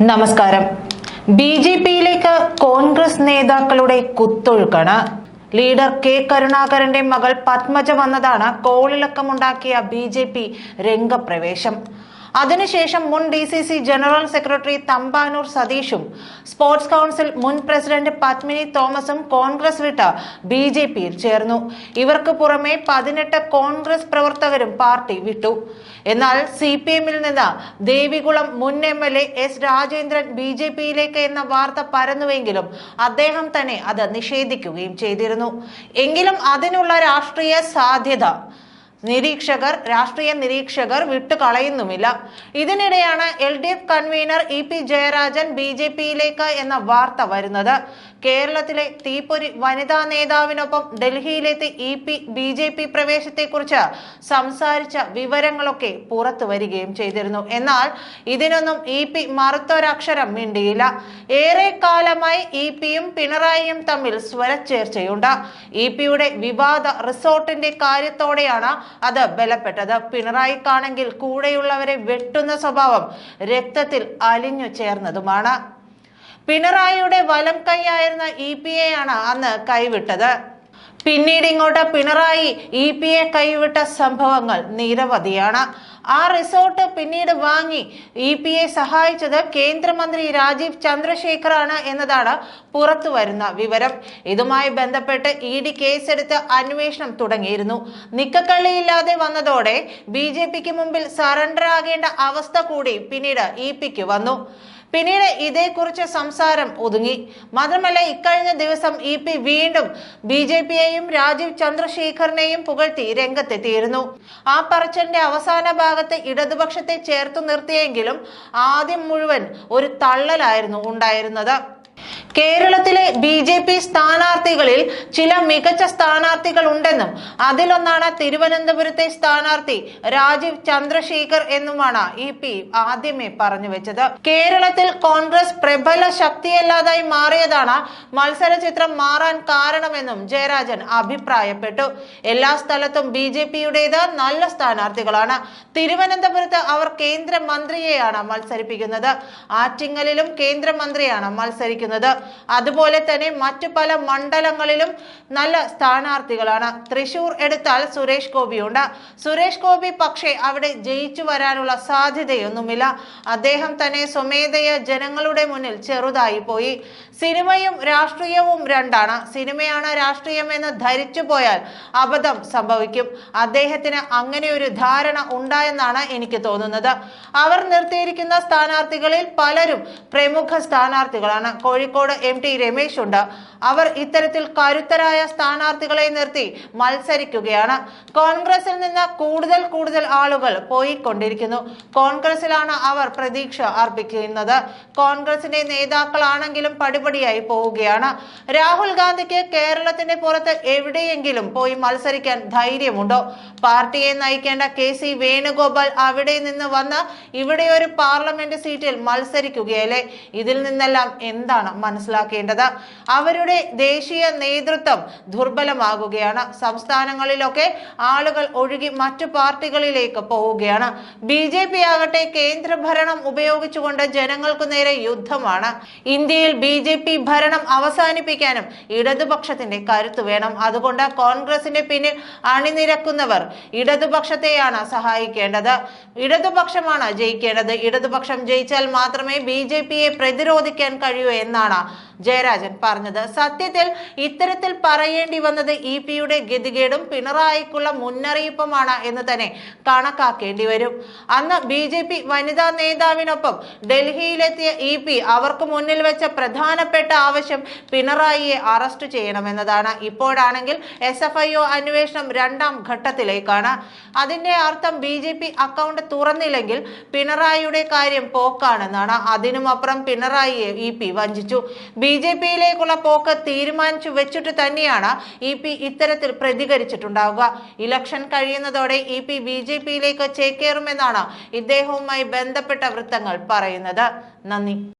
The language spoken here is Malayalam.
നമസ്കാരം. ബി ജെ പിയിലേക്ക് കോൺഗ്രസ് നേതാക്കളുടെ കുത്തൊഴുക്കാണ്. ലീഡർ കെ കരുണാകരന്റെ മകൾ പത്മജ വന്നതാണ് കോളിളക്കമുണ്ടാക്കിയ ബി ജെ പി രംഗപ്രവേശം. അതിനുശേഷം മുൻ D C C general secretary Thampanoor സതീഷും sports council മുൻ പ്രസിഡന്റ് പത്മിനി തോമസും കോൺഗ്രസ് വിട്ട് ബി ജെ പിയിൽ ചേർന്നു. ഇവർക്ക് പുറമെ പതിനെട്ട് കോൺഗ്രസ് പ്രവർത്തകരും പാർട്ടി വിട്ടു. എന്നാൽ സി പി എമ്മിൽ നിന്ന് ദേവികുളം മുൻ M L A S Rajendran B J പിയിലേക്ക് എന്ന വാർത്ത പരന്നുവെങ്കിലും അദ്ദേഹം തന്നെ അത് നിഷേധിക്കുകയും ചെയ്തിരുന്നു. എങ്കിലും അതിനുള്ള രാഷ്ട്രീയ സാധ്യത നിരീക്ഷകർ രാഷ്ട്രീയ നിരീക്ഷകർ വിട്ടുകളയുന്നുമില്ല. ഇതിനിടെയാണ് L D F convener E P Jayarajan B J പിയിലേക്ക് എന്ന വാർത്ത വരുന്നത്. കേരളത്തിലെ തീപ്പൊരി വനിതാ നേതാവിനൊപ്പം ഡൽഹിയിലെത്തി E P B J P പ്രവേശത്തെക്കുറിച്ച് സംസാരിച്ച വിവരങ്ങളൊക്കെ പുറത്തു വരികയും ചെയ്തിരുന്നു. എന്നാൽ ഇതിനൊന്നും ഇ പി മറുത്തൊരക്ഷരം മിണ്ടിയില്ല. ഏറെ കാലമായി ഇ പിയും പിണറായിയും തമ്മിൽ സ്വരച്ചേർച്ചയുണ്ട്. ഇ പിയുടെ വിവാദ റിസോർട്ടിന്റെ കാര്യത്തോടെയാണ് അത് ബലപ്പെട്ടത്. പിണറായിക്കാണെങ്കിൽ കൂടെയുള്ളവരെ വെട്ടുന്ന സ്വഭാവം രക്തത്തിൽ അലിഞ്ഞു ചേർന്നതുമാണ്. പിണറായിയുടെ വലം കൈയായിരുന്ന ഇ പി എ ആണ് അന്ന് കൈവിട്ടത്. പിന്നീട് ഇങ്ങോട്ട് പിണറായി ഇ പി എ കൈവിട്ട സംഭവങ്ങൾ നിരവധിയാണ്. ആ റിസോർട്ട് പിന്നീട് വാങ്ങി ഇ പി എ സഹായിച്ചത് കേന്ദ്രമന്ത്രി രാജീവ് ചന്ദ്രശേഖറാണ് എന്നതാണ് പുറത്തു വരുന്ന വിവരം. ഇതുമായി ബന്ധപ്പെട്ട് ഇ ഡി കേസെടുത്ത് അന്വേഷണം തുടങ്ങിയിരുന്നു. നിക്കക്കള്ളിയില്ലാതെ വന്നതോടെ ബി ജെ പിക്ക് മുമ്പിൽ സറണ്ടർ ആകേണ്ട അവസ്ഥ കൂടി പിന്നീട് ഇ പിക്ക് വന്നു. പിന്നീട് ഇതേക്കുറിച്ച് സംസാരം ഒതുങ്ങി. മാത്രമല്ല ഇക്കഴിഞ്ഞ ദിവസം ഇ പി വീണ്ടും ബി ജെ പിയെയും രാജീവ് ചന്ദ്രശേഖറിനെയും പുകഴ്ത്തി രംഗത്തെത്തിയിരുന്നു. ആ പറച്ചിലിന്റെ അവസാന ഭാഗത്ത് ഇടതുപക്ഷത്തെ ചേർത്തു നിർത്തിയെങ്കിലും ആദ്യം മുഴുവൻ ഒരു തള്ളലായിരുന്നു ഉണ്ടായിരുന്നത്. കേരളത്തിലെ ബി ജെ പി സ്ഥാനാർത്ഥികളിൽ ചില മികച്ച സ്ഥാനാർത്ഥികൾ ഉണ്ടെന്നും അതിലൊന്നാണ് തിരുവനന്തപുരത്തെ സ്ഥാനാർത്ഥി രാജീവ് ചന്ദ്രശേഖർ എന്നുമാണ് ഇ പി ആദ്യമേ പറഞ്ഞു വെച്ചത്. കേരളത്തിൽ കോൺഗ്രസ് പ്രബല ശക്തിയല്ലാതായി മാറിയതാണ് മത്സര ചിത്രം മാറാൻ കാരണമെന്നും ജയരാജൻ അഭിപ്രായപ്പെട്ടു. എല്ലാ സ്ഥലത്തും ബി ജെ പിയുടേത് നല്ല സ്ഥാനാർത്ഥികളാണ്. തിരുവനന്തപുരത്ത് അവർ കേന്ദ്രമന്ത്രിയെയാണ് മത്സരിപ്പിക്കുന്നത്. ആറ്റിങ്ങലിലും കേന്ദ്രമന്ത്രിയാണ് മത്സരിക്കുന്നത്. അതുപോലെ തന്നെ മറ്റു പല മണ്ഡലങ്ങളിലും നല്ല സ്ഥാനാർത്ഥികളാണ്. തൃശൂർ എടുത്താൽ സുരേഷ് ഗോപിയുണ്ട്. സുരേഷ് ഗോപി പക്ഷേ അവിടെ ജയിച്ചു വരാനുള്ള സാധ്യതയൊന്നുമില്ല. അദ്ദേഹം തന്നെ സ്വമേധയ ജനങ്ങളുടെ മുന്നിൽ ചെറുതായി പോയി. സിനിമയും രാഷ്ട്രീയവും രണ്ടാണ്. സിനിമയാണ് രാഷ്ട്രീയം എന്ന് ധരിച്ചു പോയാൽ അബദ്ധം സംഭവിക്കും. അദ്ദേഹത്തിന് അങ്ങനെ ഒരു ധാരണ ഉണ്ടായെന്നാണ് എനിക്ക് തോന്നുന്നത്. അവർ നിർത്തിയിരിക്കുന്ന സ്ഥാനാർത്ഥികളിൽ പലരും പ്രമുഖ സ്ഥാനാർത്ഥികളാണ്. കോഴിക്കോട് എം ടി രമേശ് ഉണ്ട്. അവർ ഇത്തരത്തിൽ കരുത്തരായ സ്ഥാനാർത്ഥികളെ നിർത്തി മത്സരിക്കുകയാണ്. കോൺഗ്രസിൽ നിന്ന് കൂടുതൽ കൂടുതൽ ആളുകൾ പോയിക്കൊണ്ടിരിക്കുന്നു. കോൺഗ്രസിലാണ് അവർ പ്രതീക്ഷ അർപ്പിക്കുന്നത്. കോൺഗ്രസിന്റെ നേതാക്കളാണെങ്കിലും പടിപടിയായി പോവുകയാണ്. രാഹുൽ ഗാന്ധിക്ക് കേരളത്തിന്റെ പുറത്ത് എവിടെയെങ്കിലും പോയി മത്സരിക്കാൻ ധൈര്യമുണ്ടോ? പാർട്ടിയെ നയിക്കേണ്ട കെ സി വേണുഗോപാൽ അവിടെ നിന്ന് വന്ന് ഇവിടെ ഒരു പാർലമെന്റ് സീറ്റിൽ മത്സരിക്കുകയല്ലേ? ഇതിൽ നിന്നെല്ലാം എന്താണ് മനസ്സിലാക്കേണ്ടത്. അവരുടെ ദേശീയ നേതൃത്വം ദുർബലമാകുകയാണ്. സംസ്ഥാനങ്ങളിലൊക്കെ ആളുകൾ ഒഴുകി മറ്റു പാർട്ടികളിലേക്ക് പോവുകയാണ്. ബി ജെ പി ആകട്ടെ കേന്ദ്രഭരണം ഉപയോഗിച്ചുകൊണ്ട് ജനങ്ങൾക്കു നേരെ യുദ്ധമാണ്. ഇന്ത്യയിൽ ബി ജെ പി ഭരണം അവസാനിപ്പിക്കാനും ഇടതുപക്ഷത്തിന്റെ കരുത്ത് വേണം. അതുകൊണ്ട് കോൺഗ്രസിന്റെ പിന്നിൽ അണിനിരക്കുന്നവർ ഇടതുപക്ഷത്തെയാണ് സഹായിക്കേണ്ടത്. ഇടതുപക്ഷമാണ് ജയിക്കേണ്ടത്. ഇടതുപക്ഷം ജയിച്ചാൽ മാത്രമേ ബി ജെ പിയെ പ്രതിരോധിക്കാൻ കഴിയൂ എന്നാണ് ജയരാജൻ പറഞ്ഞത്. സത്യത്തിൽ ഇത്തരത്തിൽ പറയേണ്ടി വന്നത് ഇ പിയുടെ ഗതികേടും പിണറായിക്കുള്ള മുന്നറിയിപ്പുമാണ് എന്ന് തന്നെ കണക്കാക്കേണ്ടി വരും. അന്ന് ബി ജെ പി വനിതാ നേതാവിനൊപ്പം ഡൽഹിയിലെത്തിയ ഇ പി അവർക്ക് മുന്നിൽ വെച്ച പ്രധാനപ്പെട്ട ആവശ്യം പിണറായിയെ അറസ്റ്റ് ചെയ്യണമെന്നതാണ്. ഇപ്പോഴാണെങ്കിൽ എസ് എഫ് ഐ ഒ അന്വേഷണം രണ്ടാം ഘട്ടത്തിലേക്കാണ്. അതിന്റെ അർത്ഥം ബി ജെ പി അക്കൗണ്ട് തുറന്നില്ലെങ്കിൽ പിണറായിയുടെ കാര്യം പോക്കാണെന്നാണ്. അതിനുമപ്പുറം പിണറായിയെ ഇ പി വഞ്ചിച്ചു. ബി ജെ പിയിലേക്കുള്ള പോക്ക് തീരുമാനിച്ചു വെച്ചിട്ട് തന്നെയാണ് ഇ പി ഇത്തരത്തിൽ പ്രതികരിച്ചിട്ടുണ്ടാവുക. ഇലക്ഷൻ കഴിയുന്നതോടെ ഇ പി ബി ജെ പിയിലേക്ക് ചേക്കേറുമെന്നാണ് ഇദ്ദേഹവുമായി ബന്ധപ്പെട്ട വൃത്തങ്ങൾ പറയുന്നത്. നന്ദി.